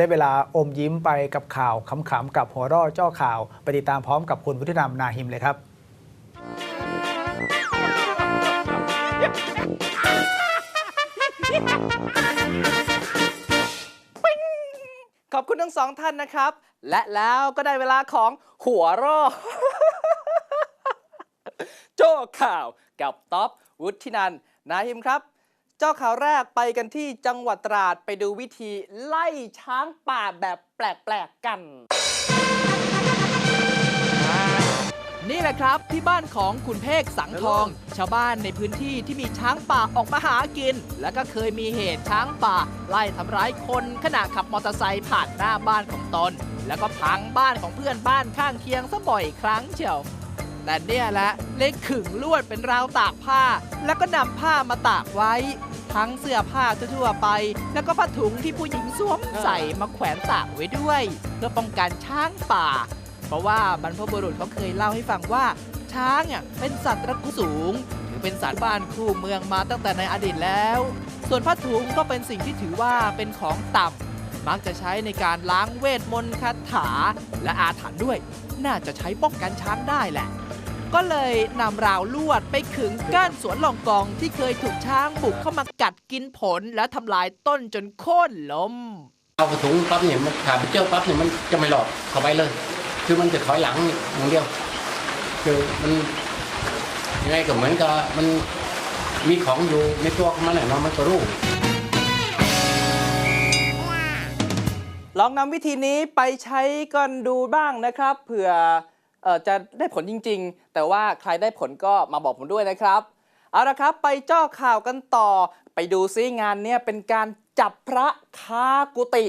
ได้เวลาอมยิ้มไปกับข่าวขำๆกับหัวร่อเจ้าข่าว ไปติดตามพร้อมกับคุณวุฒินามนาหิมเลยครับ ขอบคุณทั้งสองท่านนะครับ และแล้วก็ได้เวลาของหัวเรอโจ้ข่าวกับท็อปวุฒินันท์นาฮิมครับ เจ้าข่าวแรกไปกันที่จังหวัดตราดไปดูวิธีไล่ช้างป่าแบบแปลกๆกัน นี่แหละครับที่บ้านของคุณเพกสังทอง ชาวบ้านในพื้นที่ที่มีช้างป่าออกมาหากิน และก็เคยมีเหตุช้างป่า ไล่ทำร้ายคนขณะขับมอเตอร์ไซค์ผ่านหน้าบ้านของตน แล้วก็พังบ้านของเพื่อนบ้านข้างเคียงซะบ่อยครั้งเชียว แต่เนี่ยแหละเล็กขึงลวดเป็นราวตากผ้า แล้วก็นำผ้ามาตากไว้ ทั้งเสื้อผ้าทั่วๆไป แล้วก็ผ้าถุงที่ผู้หญิงสวมใส่มาแขวนตากไว้ด้วย เพื่อป้องกันช้างป่า เพราะว่าบรรพบุรุษเขาเคยเล่าให้ฟังว่า ช้างอะเป็นสัตว์ระกูลสูงถือเป็นสัตว์บ้านคู่เมืองมาตั้งแต่ในอดีตแล้ว ส่วนผ้าถุงก็เป็นสิ่งที่ถือว่าเป็นของต่ำมักจะใช้ในการล้างเวทมนต์คาถาและอาถรรพ์ด้วย น่าจะใช้ป้องกันช้างได้แหละ ก็เลยนำราวลวดไปขึงก้านสวนลองกองที่เคยถูกช้างบุกเข้ามากัดกินผลและทำลายต้นจนโค่นล้ม เอากระถุงปั๊บเนี่ยมันขาดเจ้าปั๊บเนี่ยมันจะไม่หลอดเข้าไปเลย คือมันจะถอยหลังอย่างเดียว คือมันยังไงก็เหมือนกับมันมีของอยู่ในตัวของมันแหละเนาะมันก็รู้ลองนำวิธีนี้ไปใช้กันดูบ้างนะครับเผื่อเออ จะได้ผลจริง ๆ แต่ว่าใครได้ผลก็มาบอกผมด้วยนะครับ เอาละครับไปเจ้าข่าวกันต่อ ไปดูซิงานเนี่ยเป็นการจับพระคากุฏิ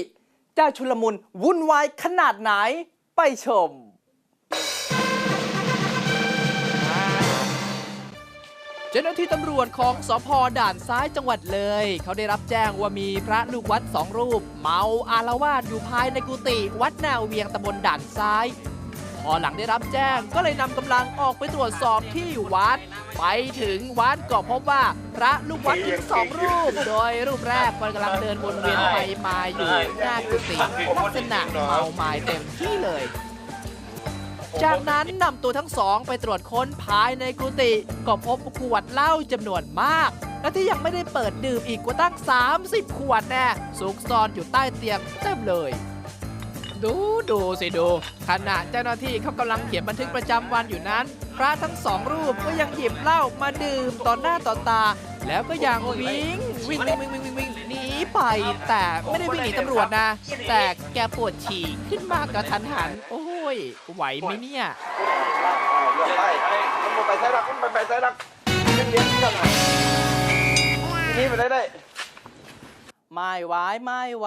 เจ้าชุลมุนวุ่นวายขนาดไหนไปชมเจ้าหน้าที่ตำรวจของสพด่านซ้ายจังหวัดเลย เขาได้รับแจ้งว่ามีพระลูกวัดสองรูป เมาอารวาสอยู่ภายในกุฏิวัดนาเวียงตำบลด่านซ้าย พอหลังได้รับแจ้งก็เลยนำกำลังออกไปตรวจสอบที่วัด ไปถึงวัดก็พบว่าพระลูกวัดถึงสองรูป โดยรูปแรกกำลังเดินวนเวียนไปมาอยู่หน้ากุฏิลักษณะเมาไมา้เต็มที่เลย จากนั้นนำตัวทั้งสองไปตรวจค้นภายในกุฏิก็พบขวดเหล้าจำนวนมากและที่ยังไม่ได้เปิดดื่มอีกกว่าตั้ง 30 ขวดแน่ซุกซ่อนอยู่ใต้เตียงเต็มเลย ดูดูสิดู ขณะเจ้าหน้าที่เขากำลังเขียนบันทึกประจำวันอยู่นั้น พระทั้งสองรูปก็ยังหยิบเหล้ามาดื่มต่อหน้าต่อตา แล้วก็ยังวิ่งวิ่งวิ่งวิ่งวิ่งวิ่งวิ่งหนีไป แต่ไม่ได้วิ่งหนีตำรวจนะ แต่แกปวดฉี่ขึ้นมากกระทันหัน โอ้ย ไหวไหมเนี่ยไปมันไปใส่รักมันไปใส่รักเยงเลยงกันอะทีนี้ไปได้ได้ ไม่ไหวไม่ไหว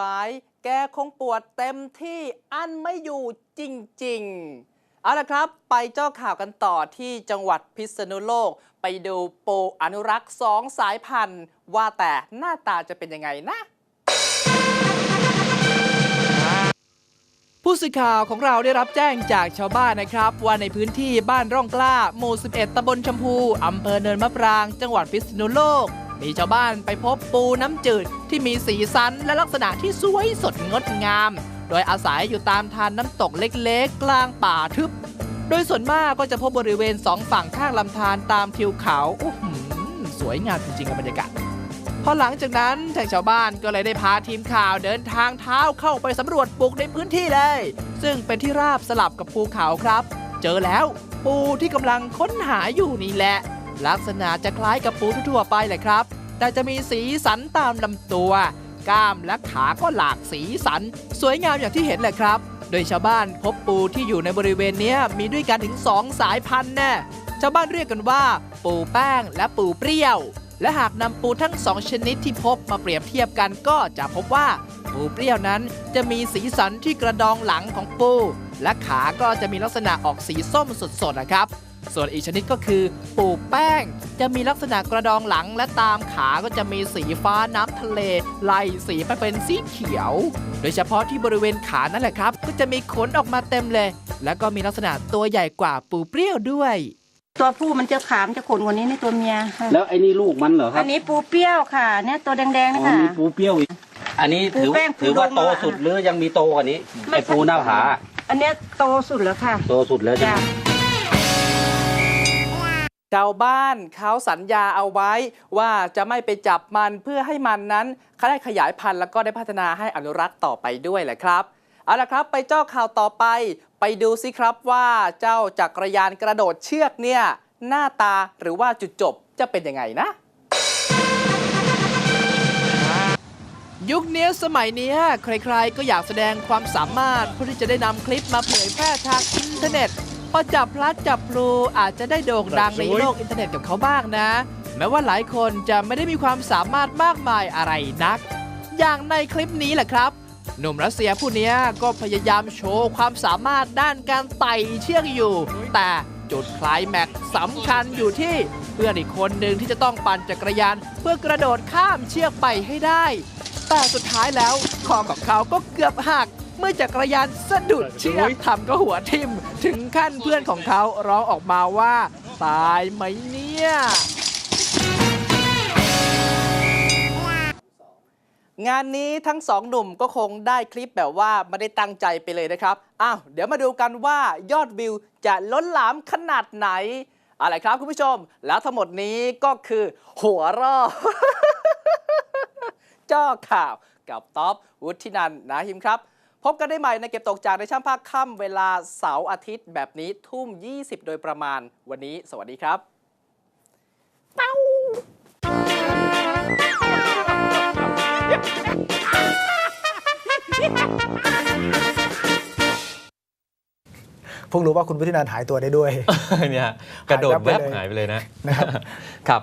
แกคงปวดเต็มที่อันไม่อยู่จริง ๆ เอาละครับไปเจ้าข่าวกันต่อที่จังหวัดพิษณุโลก ไปดูปูอนุรักษ์สองสายพันธุ์ ว่าแต่หน้าตาจะเป็นยังไงนะผู้สื่อข่าวของเราได้รับแจ้งจากชาวบ้านนะครับ ว่าในพื้นที่บ้านร่องกล้า หมู่ 11ตำบลชมพู อำเภอเนินมะปราง จังหวัดพิษณุโลก มีชาวบ้านไปพบปูน้ำจืดที่มีสีสันและลักษณะที่สวยสดงดงาม โดยอาศัยอยู่ตามทานน้ำตกเล็กๆ กลางป่าทึบ โดยส่วนมากก็จะพบบริเวณสองฝั่งข้างลำธารตามทิวเขาอื้หสวยงามจริงๆกับบรรยากาศพอหลังจากนั้นทางชาวบ้านก็เลยได้พาทีมข่าวเดินทางเท้าเข้าไปสำรวจปุกในพื้นที่เลย ซึ่งเป็นที่ราบสลับกับภูเขาครับ เจอแล้วปูที่กำลังค้นหาอยู่นี่แหละ ลักษณะจะคล้ายกับปูทั่วไปแหละครับ แต่จะมีสีสันตามลำตัว กล้ามและขาก็หลากสีสัน สวยงามอย่างที่เห็นแหละครับ โดยชาวบ้านพบปูที่อยู่ในบริเวณนี้มีด้วยกันถึง2สายพันธุ์แน่ชาวบ้านเรียกกันว่า ปูแป้งและปูเปรี้ยว และหากนำปูทั้งสองชนิดที่พบมาเปรียบเทียบกันก็จะพบว่าปูเปรี้ยวนั้นจะมีสีสันที่กระดองหลังของปู และขาก็จะมีลักษณะออกสีส้มสดๆนะครับ ส่วนอีกชนิดก็คือปูแป้ง จะมีลักษณะกระดองหลังและตามขาก็จะมีสีฟ้าน้ำทะเลไล่สีไปเป็นสีเขียว โดยเฉพาะที่บริเวณขานั่นแหละครับ ก็จะมีขนออกมาเต็มเลย แล้วก็มีลักษณะตัวใหญ่กว่าปูเปรี้ยวด้วยตัวผู้มันจะขามจะขนกว่านี้ในตัวเมียค่ะแล้วไอ้นี่ลูกมันเหรอครัอับนนี้ปูเปรี้ยวค่ะ เนี่ยตัวแดงๆอ๋นะอคะมีปูเปรี้ยวอีก อันนี้ถือปูแป้งปูถือว่าดงโตอะสุดหรือยังมีโตกว่านี้ไม่ไอ้ปูหน้าผา อันเนี้ยโตสุดแล้วค่ะ โตสุดแล้วใช่จ้ะไหม ชาวบ้านเขาสัญญาเอาไว้ว่าจะไม่ไปจับมันเพื่อให้มันนั้นได้ขยายพันธุ์แล้วก็ได้พัฒนาให้อนุรักษ์ต่อไปด้วยแหละครับเอาละครับไปเจ้าข่าวต่อไป ไปดูสิครับว่าเจ้าจักรยานกระโดดเชือกเนี่ยหน้าตาหรือว่าจุดจบจะเป็นยังไงนะ ยุคนี้สมัยนี้ใครๆ ก็อยากแสดงความสามารถเพื่อที่จะได้นำคลิปมาเผยแพร่ทางอินเทอร์เน็ต พอจับพลัดจับพลูอาจจะได้โด่งดังในโลกอินเทอร์เน็ตกับเขาบ้างนะ แม้ว่าหลายคนจะไม่ได้มีความสามารถมากมายอะไรนัก อย่างในคลิปนี้แหละครับ หนุ่มรัสเซียผู้นี้ก็พยายามโชว์ความสามารถด้านการไต่เชือกอยู่ แต่จุดคลายแม็กสำคัญอยู่ที่เพื่อนอีกคนหนึ่งที่จะต้องปั่นจักรยาน เพื่อกระโดดข้ามเชือกไปให้ได้ แต่สุดท้ายแล้วคอของเขาก็เกือบหัก เมื่อจักรยานสะดุดเชือกทำก็หัวทิ่มถึงขั้นเพื่อนของเขาร้องออกมาว่า ตายไหมเนี่ยงานนี้ทั้งสองหนุ่มก็คงได้คลิปแบบว่าไม่ได้ตั้งใจไปเลยนะครับ อ้าว เดี๋ยวมาดูกันว่ายอดวิวจะล้นหลามขนาดไหน อะไรครับคุณผู้ชม แล้วทั้งหมดนี้ก็คือหัวรอจ้อข่าวกับท็อปวุฒินันท์นะฮิมครับ พบกันได้ใหม่ในเก็บตกจากในช่างภาคค่ำเวลาเสาร์อาทิตย์แบบนี้ทุ่ม 20 โดยประมาณ วันนี้สวัสดีครับเพิ่งรู้ว่าคุณวุฒินันท์หายตัวได้ด้วย เนี่ย กระโดดหายแววับบไปเลยหายไปเลยนะ นะครับครับ